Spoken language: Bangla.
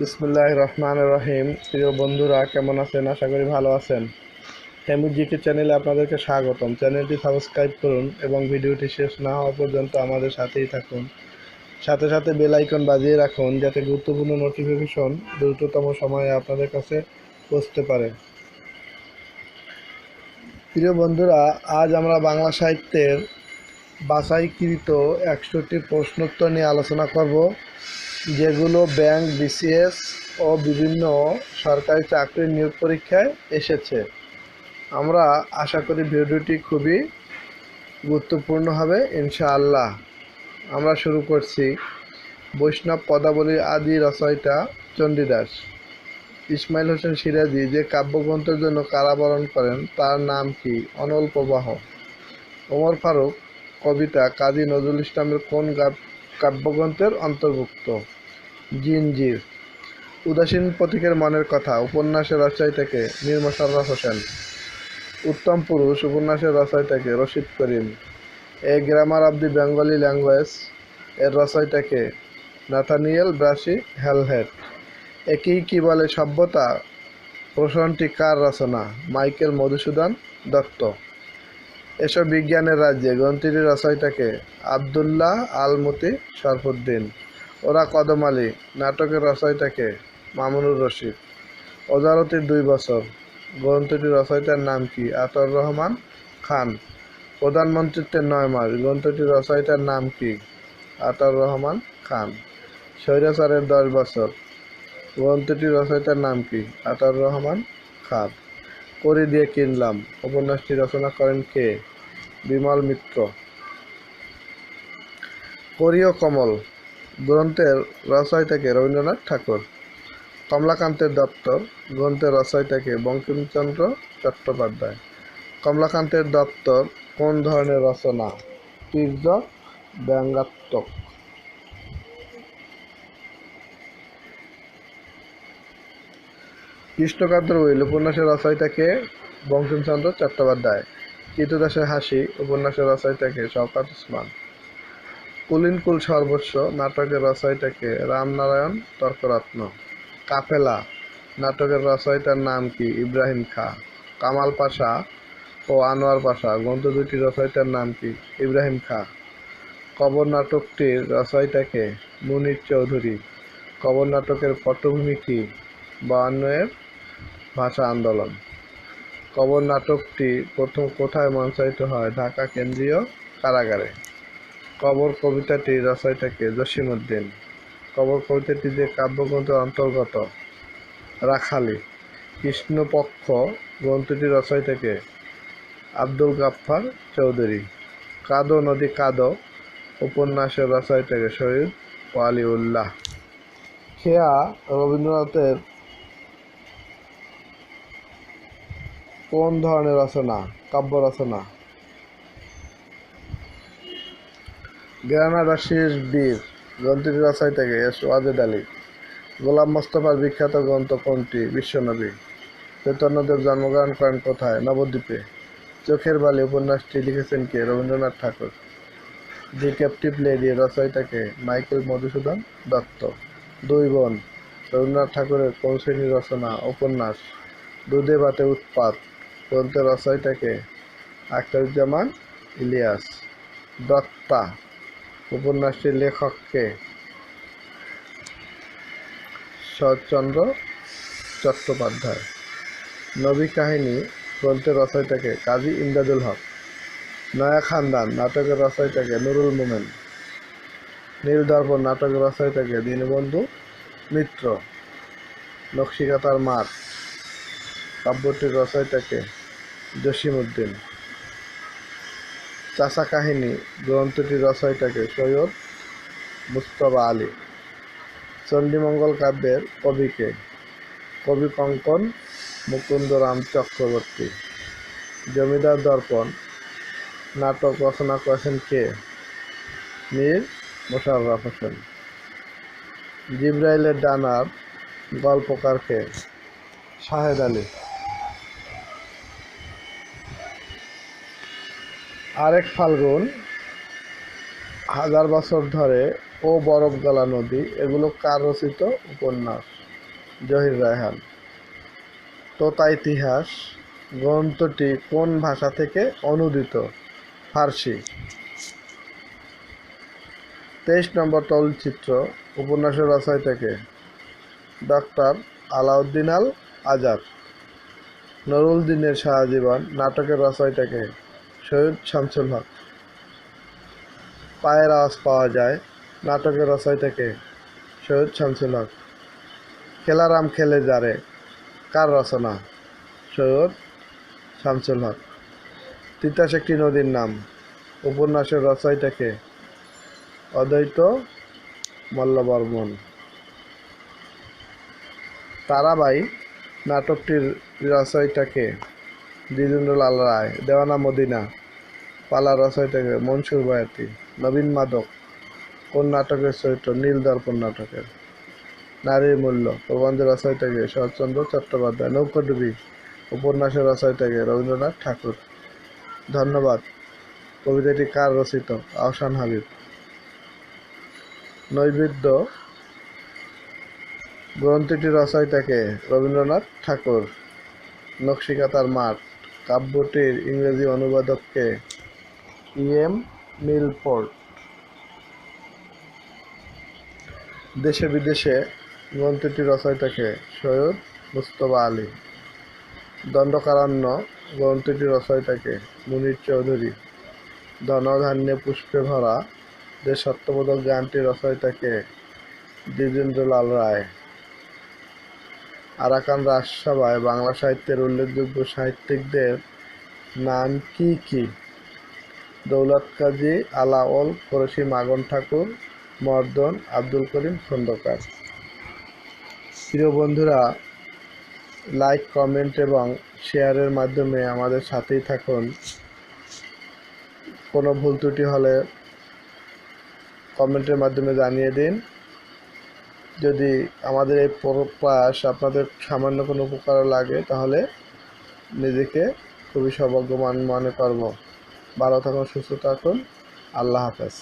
বিসমুল্লাহ রহমান রহিম প্রিয় বন্ধুরা, কেমন আছেন? আশা করি ভালো আছেন। হেমুজিকে চ্যানেলে আপনাদেরকে স্বাগতম। চ্যানেলটি সাবস্ক্রাইব করুন এবং ভিডিওটি শেষ না হওয়া পর্যন্ত আমাদের সাথেই থাকুন। সাথে সাথে বেল আইকন বাজিয়ে রাখুন, যাতে গুরুত্বপূর্ণ নোটিফিকেশন দ্রুততম সময়ে আপনাদের কাছে পৌঁছতে পারে। প্রিয় বন্ধুরা, আজ আমরা বাংলা সাহিত্যের বাছাইকৃত একশোটি প্রশ্নোত্তর নিয়ে আলোচনা করব। যেগুলো ব্যাংক, বিসিএস ও বিভিন্ন সরকারি চাকরির নিয়োগ পরীক্ষায় এসেছে। আমরা আশা করি ভিডিওটি খুবই গুরুত্বপূর্ণ হবে, ইনশাআল্লাহ। আমরা শুরু করছি বৈষ্ণব পদাবলীর আদি রচয়িতা চণ্ডীদাস ইসমাইল হোসেন সিরাজি যে কাব্যগ্রন্থের জন্য কারাবরণ করেন, তার নাম কি? অনল প্রবাহ। ওমর ফারুক, কবিতা কাজী নজরুল ইসলামের কোন কাব্যগ্রন্থের অন্তর্ভুক্ত। জিনজির, উদাসীন প্রতীকের মনের কথা, উপন্যাসের রচয়িতাকে মীর মোশাররফ হোসেন, উত্তম পুরুষ, উপন্যাসের রচয়িতাকে Rashid Karim, a grammar of the Bengali language এর রচয়িতাকে নাথানিয়েল ব্রাসি হ্যালহেড একই কি বলে সভ্যতা? প্রশ্নটি কার রচনা? মাইকেল মধুসূদন দত্ত। এসব বিজ্ঞানের রাজ্যে গ্রন্থিটি রচয়িতাকে আবদুল্লাহ আলমতি শরফুদ্দিন। ওরা কদম আলী। নাটকের রচয়িতাকে মামুনুর রশিদ। ওজারতির দুই বছর। গ্রন্থটির রচয়িতার নাম কি? আতর রহমান খান। প্রধানমন্ত্রীত্বের নয় মাস। গ্রন্থটির রচয়িতার নাম কি? আতর রহমান খান। স্বৈরাচারের দশ বছর। গ্রন্থটির রচয়িতার নাম কি? আতর রহমান খান। করি দিয়ে কিনলাম। উপন্যাসটি রচনা করেন কে? বিমল মিত্র। করিও কমল, গ্রন্থের রচয়িতাকে রবীন্দ্রনাথ ঠাকুর। কমলাকান্তের দপ্তর, গ্রন্থের রচয়িতাকে বঙ্কিমচন্দ্র চট্টোপাধ্যায়। কমলাকান্তের দপ্তর, কোন ধরনের রচনা? তীর্যক, ব্যঙ্গাত্মক। কৃষ্ণকান্তর উইল উপন্যাসের রচয়িতাকে বঙ্কিমচন্দ্র চট্টোপাধ্যায় কীতদাসের হাসি, উপন্যাসের রচয়িতাকে শওকাত ওসমান। কুলিনকুল সর্বস্ব নাটকের রচয়িতাকে রামনারায়ণ তর্করত্ন। কাফেলা নাটকের রচয়িতার নাম কি? ইব্রাহিম খা। কামাল পাশা ও আনোয়ার পাশা, গ্রন্থ দুটি রচয়িতার নাম কি? ইব্রাহিম খা। কবর নাটকটির রচয়িতাকে মুনির চৌধুরী। কবর নাটকের পটভূমি কি? বায়ান্নয়ের ভাষা আন্দোলন। কবর নাটকটি প্রথম কোথায় মঞ্চায়িত হয়? ঢাকা কেন্দ্রীয় কারাগারে। কবর কবিতাটি রচয়িতাকে জসিমউদ্দিন। কবর কবিতাটি যে কাব্যগ্রন্থের অন্তর্গত, রাখালি। কৃষ্ণপক্ষ গ্রন্থটি রচয়িতাকে আব্দুল গাফফার চৌধুরী। কাদো নদী কাদো উপন্যাসের রচয়িতাকে শহীদ ওয়ালিউল্লাহ। খেয়া রবীন্দ্রনাথের কোন ধরনের রচনা কাব্য রচনা গ্রানাডা শেষ বীর গ্রন্থটি রচয়িতাকে এস ওয়াজেদ আলী। গোলাম মোস্তফার বিখ্যাত গ্রন্থ কোনটি? বিশ্বনবী চৈতন্যদেব জন্মগ্রহণ করেন কোথায়? নবদ্বীপে। চোখের বালি উপন্যাসটি লিখেছেন কে? Rabindranath Tagore. The captive lady রচয়িতাকে Michael Madhusudan Dutta. দুই বোন, রবীন্দ্রনাথ ঠাকুরের কোন শ্রেণির রচনা? উপন্যাস। দুধে ভাতে উৎপাত। গ্রন্থের রচয়িতাকে আখতারুজ্জামান ইলিয়াস দত্তা, উপন্যাসটির লেখককে শরৎচন্দ্র চট্টোপাধ্যায়। নবী কাহিনী গ্রন্থের রচয়িতাকে কাজী ইমদাদুল হক, নয়া খানদান নাটকের রচয়িতাকে নুরুল মোমেন নীল দর্পণ নাটকের রচয়িতাকে দীনবন্ধু মিত্র, নকশিকাতার মাঠ কাব্যটির রচয়িতাকে জসিমউদ্দিন। চাষা কাহিনী, গ্রন্থটির রচয়িতাকে সৈয়দ মুস্তফা আলী। চণ্ডীমঙ্গল কাব্যের কবিকে কবি কঙ্কন মুকুন্দরাম চক্রবর্তী। জমিদার দর্পণ, নাটক রচনা করেছেন কে? মীর মোশাররফ হোসেন। জিব্রাইলের ডানার গল্পকারকে? শাহেদ আলী। আরেক ফাল্গুন, হাজার বছর ধরে ও বরফ গলা নদী, এগুলো কার রচিত উপন্যাস। জহির রায়হান। তোতা ইতিহাস, গ্রন্থটি কোন ভাষা থেকে অনুদিত? ফার্সি। তেইশ নম্বর চলচ্চিত্র, উপন্যাসের রচয়িতাকে ডক্টর আলাউদ্দিন আল আজাদ নুরুল দিনের নাটকের রচয়িতাকে সৈয়দ শামসুল হক। পায়ের আওয়াজ পাওয়া যায়। নাটকের রচয়িতাকে সৈয়দ শামসুল হক। খেলারাম খেলে যারে। কার রচনা? সৈয়দ শামসুল হক। তিতাস একটি নদীর নাম। উপন্যাসের রচয়িতাকে অদ্বৈত মল্লবর্মন। তারাবাই নাটকটির রচয়িতাকে দ্বিজেন্দ্রলাল রায়, দেওয়ানা মদিনা, পালা রচয়িতাকে মনসুর বয়াতি নবীন মাদক, কোন নাটকের চরিত্র? নীল দর্পণ নাটকের। নারীর মূল্য প্রবন্ধের রচয়িতাকে শরৎচন্দ্র চট্টোপাধ্যায়, নৌকাডুবি, উপন্যাসের রচয়িতাকে রবীন্দ্রনাথ ঠাকুর। ধন্যবাদ। কবিতাটি কার রচিত? আহসান হাবিব। নৈবেদ্য গ্রন্থটি রচয়িতাকে রবীন্দ্রনাথ ঠাকুর। নকশিকাতার মাঠ। কাব্যটির ইংরেজি অনুবাদককে ইএম মিলফোর্ড। দেশে বিদেশে গ্রন্থটি রচয়িতাকে সৈয়দ মুস্তফা আলী। দণ্ডকারণ্য গ্রন্থটি রচয়িতাকে মুনির চৌধুরী। ধনধান্যে পুষ্পে ভরা যে সত্যবোধক গানটি রচয়িতাকে দ্বিজেন্দ্রলাল রায়। আরাকান রাজসভায় বাংলা সাহিত্যের উল্লেখযোগ্য সাহিত্যিকদের নাম কি কি? দৌলত কাজী আলাওল ফরসি মাগন ঠাকুর, মর্দন আব্দুল করিম খন্দকার। প্রিয় বন্ধুরা লাইক কমেন্ট এবং শেয়ারের মাধ্যমে আমাদের সাথেই থাকুন। কোনো ভুল ত্রুটি হলে কমেন্টের মাধ্যমে জানিয়ে দিন। যদি আমাদের এই প্রয়াস আপনাদের সামান্য কোনো উপকার লাগে, তাহলে নিজেকে খুবই সৌভাগ্যবান মনে করব। ভালো থাকুন, সুস্থ থাকুন। আল্লাহ হাফেজ।